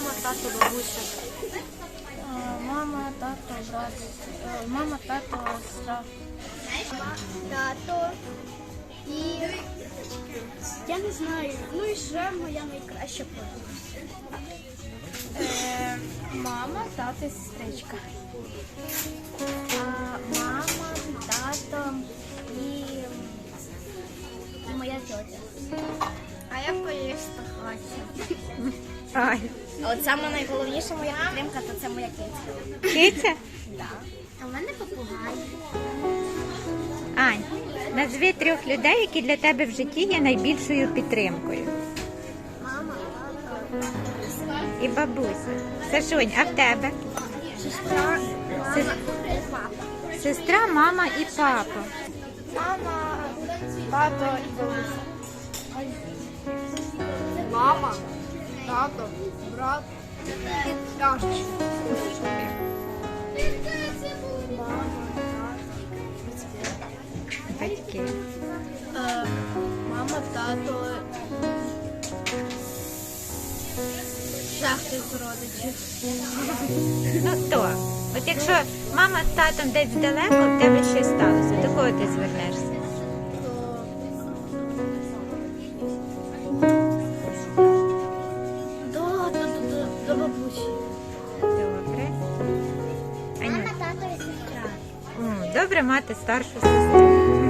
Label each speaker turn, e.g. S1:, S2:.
S1: тато, бабуся. Мама, тато, брат. Е, Мама, тато, сестра.
S2: Тато і я не знаю. Ну і ще моя найкраща подруга.
S1: Мама, тато, сестричка.
S2: Мама, тато і, моя тьотя. А я поїсти хочу.
S3: Ай,
S2: А от саме найголовніша моя підтримка, то це моя киця.
S3: киця?
S2: А в мене попугай.
S3: Ань, назви трьох людей, які для тебе в житті є найбільшою підтримкою.
S2: Мама,
S3: І бабуся. Сашунь, а в тебе?
S2: сестра,
S3: Сес-
S2: мама і папа.
S3: Сестра, мама і папа.
S1: Мама, тато і бабуся. Мама, тато, брат, тато.
S3: Батьки.
S1: Е, Мама, тато. Ще хтось з родичів.
S3: Ну хто? От якщо мама з татом десь далеко, в тебе щось сталося, до кого ти звернешся?
S1: Бабусі.
S3: Добре. Мама,
S2: тато і сестра.
S3: добре мати старшу сестру.